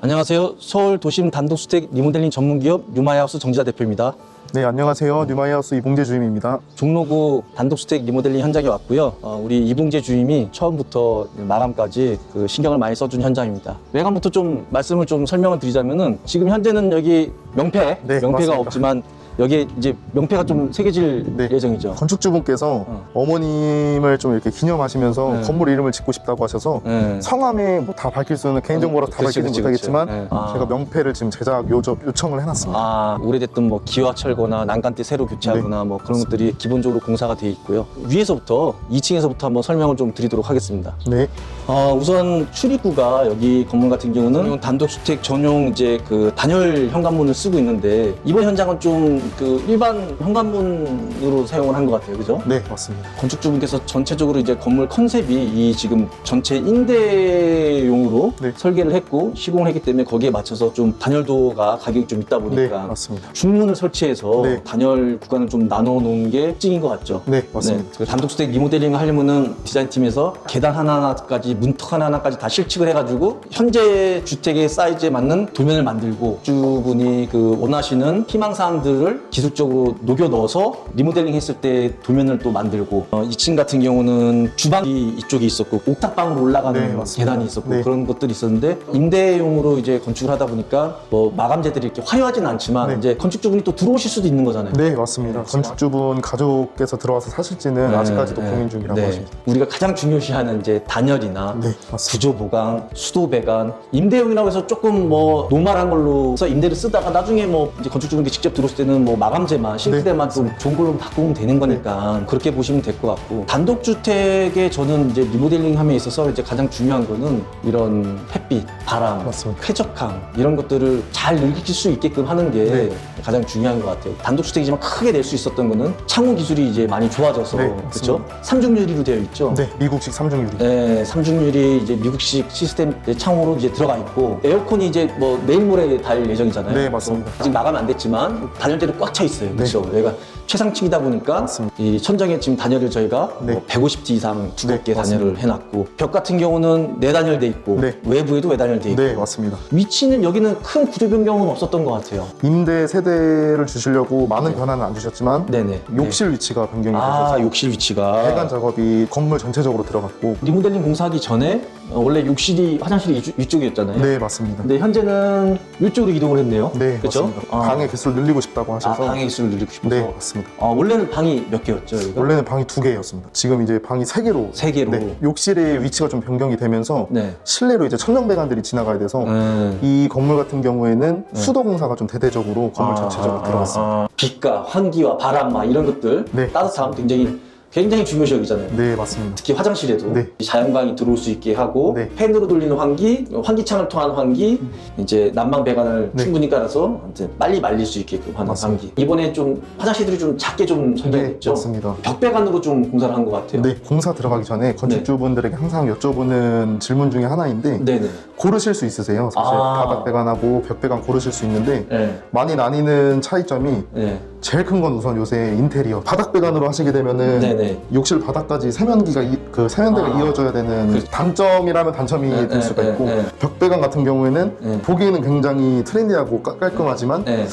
안녕하세요. 서울 도심 단독주택 리모델링 전문기업 뉴마이하우스 정지자 대표입니다. 네, 안녕하세요. 뉴마이하우스 이봉재 주임입니다. 종로구 단독주택 리모델링 현장에 왔고요. 어, 우리 이봉재 주임이 처음부터 마감까지 그 신경을 많이 써준 현장입니다. 외관부터 좀 말씀을 좀 설명을 드리자면은 지금 현재는 여기 명패, 네, 명패가 맞습니다. 없지만 여기에 이제 명패가 좀 새겨질 네. 예정이죠. 건축주분께서 어. 어. 머님을좀 이렇게 기념하시면서 네. 건물 이름을 짓고 싶다고 하셔서 네. 성함에 뭐 다 밝힐 수는 개인정보라 다 그치, 밝히지 그치, 못하겠지만 그치. 네. 아. 제가 명패를 지금 제작 요저, 요청을 해놨습니다. 아, 오래됐던 뭐 기와 철거나 난간대 새로 교체하거나 뭐 그런 것들이 기본적으로 공사가 돼 있고요. 위에서부터 2층에서부터 한번 설명을 좀 드리도록 하겠습니다. 네, 어, 우선 출입구가 여기 건물 같은 경우는 단독주택 전용 이제 그 단열 현관문을 쓰고 있는데 이번 현장은 좀그 일반 현관문으로 사용을 한 것 같아요, 그죠? 네 맞습니다. 건축주분께서 전체적으로 이제 건물 컨셉이 이 지금 전체 임대용으로 네. 설계를 했고 시공을 했기 때문에 거기에 맞춰서 좀 단열도가 가격이 좀 있다 네 보니까 맞습니다. 중문을 설치해서 네. 단열 구간을 좀 나눠 놓은 게 특징인 것 같죠. 네 맞습니다. 그 단독주택 리모델링 하려면은 디자인팀에서 계단 하나하나까지 문턱 하나하나까지 다 실측을 해가지고 현재 주택의 사이즈에 맞는 도면을 만들고 주분이 그 원하시는 희망 사항들을 기술적으로 녹여 넣어서 리모델링 했을 때 도면을 또 만들고 어, 2층 같은 경우는 주방이 이쪽에 있었고 옥탑방으로 올라가는 네, 맞습니다. 계단이 있었고 네. 그런 것들이 있었는데 임대용으로 이제 건축을 하다 보니까 뭐 마감재들이 이렇게 화려하지는 않지만 네. 이제 건축주분이 또 들어오실 수도 있는 거잖아요. 네 맞습니다. 건축주분 가족께서 들어와서 사실지는 아직까지도 네, 고민 중이라고 네. 하십니다. 우리가 가장 중요시하는 이제 단열이나 네. 구조 보강, 수도 배관, 임대용이라고 해서 조금 뭐 노멀한 걸로 해서 임대를 쓰다가 나중에 뭐 이제 건축주분께 직접 들어올 때는 뭐 마감재만 싱크대만 좀 좋은 걸로 바꾸면 되는 거니까 그렇게 보시면 될 것 같고 단독 주택에 저는 이제 리모델링함에 있어서 이제 가장 중요한 거는 이런 햇빛, 바람, 맞습니다. 쾌적함 이런 것들을 잘 느낄 수 있게끔 하는 게 네. 가장 중요한 것 같아요. 단독 주택이지만 크게 낼 수 있었던 거는 창호 기술이 이제 많이 좋아져서 네, 그렇죠. 맞습니다. 삼중 유리로 되어 있죠. 네 미국식 삼중 유리. 네, 삼중률이 이제 미국식 시스템 창호로 이제 들어가 있고 에어컨이 이제 뭐 내일 모레 달 예정이잖아요. 네, 맞습니다. 아직 마감 안 됐지만 단열 대로 꽉 차 있어요. 그렇죠. 여기가 최상층이다 보니까 맞습니다. 이 천장에 지금 단열을 저희가 네. 뭐 150D 이상 두껍게 네, 단열을 해놨고 벽 같은 경우는 내단열돼 있고 네. 외부에도 외단열돼 있고 네 맞습니다. 위치는 여기는 큰 구조 변경은 없었던 것 같아요. 임대 세대를 주시려고 많은 변화는 안 주셨지만 네네. 욕실 위치가 변경이 아 되셔서 욕실 위치가 배관 작업이 건물 전체적으로 들어갔고 리모델링 공사하기 전에 어, 원래 욕실이 화장실이 이쪽- 이쪽이었잖아요. 네 맞습니다. 근데 현재는 이쪽으로 이동을 했네요. 네 그렇죠? 맞습니다. 아, 방의 개수를 늘리고 싶다고 아, 하셔서 방의 기술을 늘리고 싶어서. 네 맞습니다. 아, 원래는 방이 몇 개였죠? 여기가? 원래는 방이 두 개였습니다. 지금 이제 방이 세 개로 세 개로. 네, 욕실의 위치가 좀 변경이 되면서 네. 실내로 이제 천정 배관들이 지나가야 돼서 음. 이 건물 같은 경우에는 수도 공사가 좀 대대적으로 건물 전체적으로 들어갔습니다. 아, 빛과 환기와 바람과 이런 것들 네. 따뜻함 굉장히 굉장히 중요시 여기잖아요. 네 맞습니다. 특히 화장실에도 네. 이 자연광이 들어올 수 있게 하고 네. 팬으로 돌리는 환기, 환기창을 통한 환기, 이제 난방 배관을 네. 충분히 깔아서 이제 빨리 말릴 수 있게끔 하는 맞습니다. 환기. 이번에 좀 화장실들이 좀 작게 좀네 설계됐죠. 맞습니다. 벽 배관으로 좀 공사를 한 것 같아요. 네 공사 들어가기 전에 건축주분들에게 항상 여쭤보는 질문 중에 하나인데 네 네. 고르실 수 있으세요? 사실 아. 바닥 배관하고 벽 배관 고르실 수 있는데 네. 많이 나뉘는 차이점이 네. 제일 큰 건 우선 요새 인테리어 바닥 배관으로 하시게 되면은 네네. 욕실 바닥까지 세면기가 이- 그 세면대가 아. 이어져야 되는 그- 단점이라면 단점이 네, 될 네, 수가 네, 있고 네. 벽 배관 같은 경우에는 네. 보기에는 굉장히 트렌디하고 깔- 깔끔하지만 네.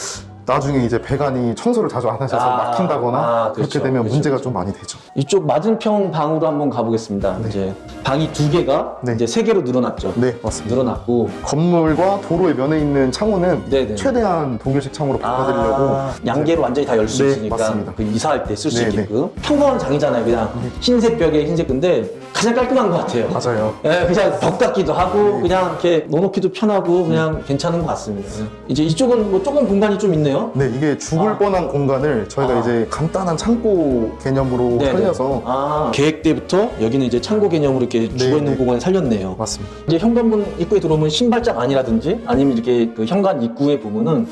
나중에 이제 배관이 청소를 자주 안 하셔서 아, 막힌다거나 아, 그렇게 그렇죠, 되면 그렇죠, 문제가 그렇죠. 좀 많이 되죠. 이쪽 맞은편 방으로 한번 가보겠습니다. 이제 방이 두 개가 네. 이제 세 개로 늘어났죠. 네 맞습니다. 늘어났고 건물과 도로의 면에 있는 창호는 네네. 최대한 동일식 창호로 바꿔드리려고 아, 양계로 완전히 다 열 수 네, 있으니까 맞습니다. 그 이사할 때 쓸수 네, 있게끔 평범한 장이잖아요. 그냥 흰색 벽에 흰색 근데 가장 깔끔한 것 같아요. 맞아요. 예, 그냥 벽 닦기도 하고 네. 그냥 이렇게 넣어놓기도 편하고 그냥 괜찮은 것 같습니다. 이제 이쪽은 뭐 조금 공간이 좀 있네요. 네 이게 죽을 아. 뻔한 공간을 저희가 아. 이제 간단한 창고 개념으로 네네. 살려서 아, 계획 때부터 여기는 이제 창고 개념으로 이렇게 죽어 있는 네. 공간을 살렸네요. 맞습니다. 이제 현관문 입구에 들어오면 신발장 안이라든지 아니면 이렇게 그 현관 입구에 보면은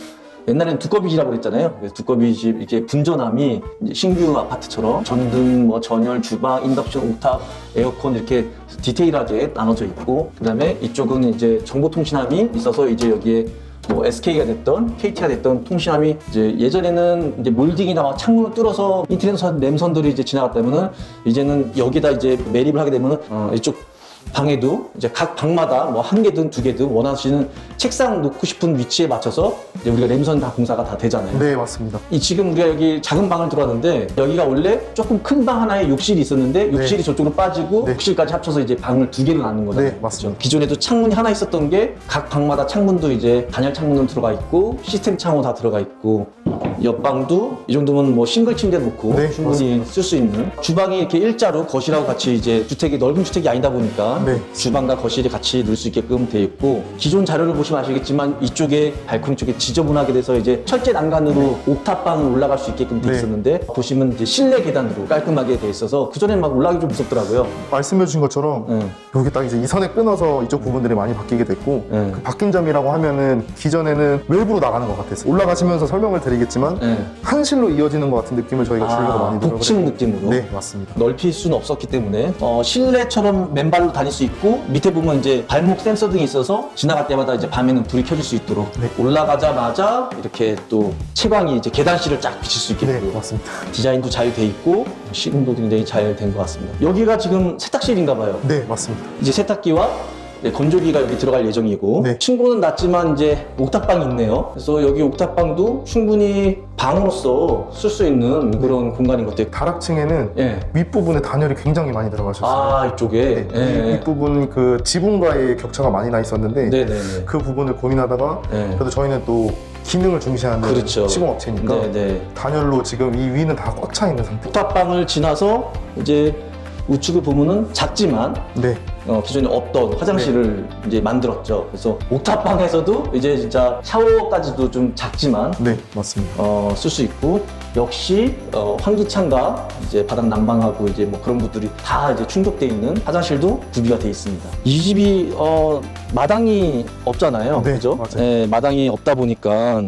옛날에는 두꺼비집이라고 그랬잖아요. 그래서 두꺼비집 이렇게 분전함이 이제 신규 아파트처럼 전등, 뭐 전열, 주방, 인덕션, 옥탑, 에어컨 이렇게 디테일하게 나눠져 있고 그다음에 이쪽은 이제 정보통신함이 있어서 이제 여기에 뭐 SK가 됐던 KT가 됐던 통신함이 이제 예전에는 이제 몰딩이나 막 창문을 뚫어서 인터넷 선, 램선들이 이제 지나갔다면은 이제는 여기다 이제 매립을 하게 되면은 어, 이쪽 방에도 이제 각 방마다 뭐 한 개든 두 개든 원하시는 책상 놓고 싶은 위치에 맞춰서 이제 우리가 램선 다 공사가 다 되잖아요. 네, 맞습니다. 이 지금 우리가 여기 작은 방을 들어왔는데 여기가 원래 조금 큰 방 하나에 욕실이 있었는데 욕실이 저쪽으로 빠지고 네. 욕실까지 합쳐서 이제 방을 두 개로 나눈 거잖아요. 네, 맞습니다. 그렇죠? 기존에도 창문이 하나 있었던 게 각 방마다 창문도 이제 단열 창문으로 들어가 있고 시스템 창호 다 들어가 있고 옆방도 이 정도면 뭐 싱글 침대 놓고 네, 충분히 쓸 수 있는 주방이 이렇게 일자로 거실하고 같이 이제 주택이 넓은 주택이 아니다 보니까 네. 주방과 거실이 같이 넣을 수 있게끔 돼 있고 기존 자료를 보시면 아시겠지만 이쪽에 발코니 쪽에 지저분하게 돼서 이제 철제 난간으로 옥탑방을 올라갈 수 있게끔 돼 네. 있었는데 보시면 이제 실내 계단으로 깔끔하게 돼 있어서 그 전에 막 올라가기 좀 무섭더라고요. 말씀해 주신 것처럼 네. 여기 딱 이제 이 선에 끊어서 이쪽 부분들이 많이 바뀌게 됐고 네. 그 바뀐 점이라고 하면은 기존에는 외부로 나가는 것 같았어요. 올라가시면서 설명을 드리겠지만 네. 한실로 이어지는 것 같은 느낌을 저희가 주려고 아, 많이 노력을 복층 했고. 느낌으로. 네, 맞습니다. 넓힐 수는 없었기 때문에 어, 실내처럼 맨발로 다닐 수 있고 밑에 보면 이제 발목 센서 등이 있어서 지나갈 때마다 이제 밤에는 불이 켜질 수 있도록 네. 올라가자마자 이렇게 또 채광이 이제 계단실을 쫙 비칠 수 있게끔 네, 맞습니다. 디자인도 잘 돼 있고 시공도 굉장히 잘 된 것 같습니다. 여기가 지금 세탁실인가 봐요. 네, 맞습니다. 이제 세탁기와 네, 건조기가 여기 들어갈 예정이고 네. 층고는 낮지만 이제 옥탑방이 있네요. 그래서 여기 옥탑방도 충분히 방으로서 쓸 수 있는 그런 공간인 것 같아요. 다락층에는 예. 윗부분에 단열이 굉장히 많이 들어가셨어요. 아 이쪽에. 네, 이 예. 윗부분 그 지붕과의 격차가 많이 나 있었는데 네네네. 그 부분을 고민하다가 네. 그래도 저희는 또 기능을 중시하는 그렇죠. 시공업체니까 네네. 단열로 지금 이 위는 다 꽉 차 있는 상태. 옥탑방을 지나서 이제 우측을 보면은 작지만 네, 어, 기존에 없던 화장실을 이제 만들었죠. 그래서 옥탑방에서도 이제 진짜 샤워까지도 좀 작지만 네, 맞습니다. 어, 쓸수 있고 역시 어, 환기창과 이제 바닥 난방하고 이제 뭐 그런 것들이 다 이제 충족돼 있는 화장실도 구비가 돼 있습니다. 이 집이 어, 마당이 없잖아요, 네, 그죠? 맞아요. 네, 마당이 없다 보니까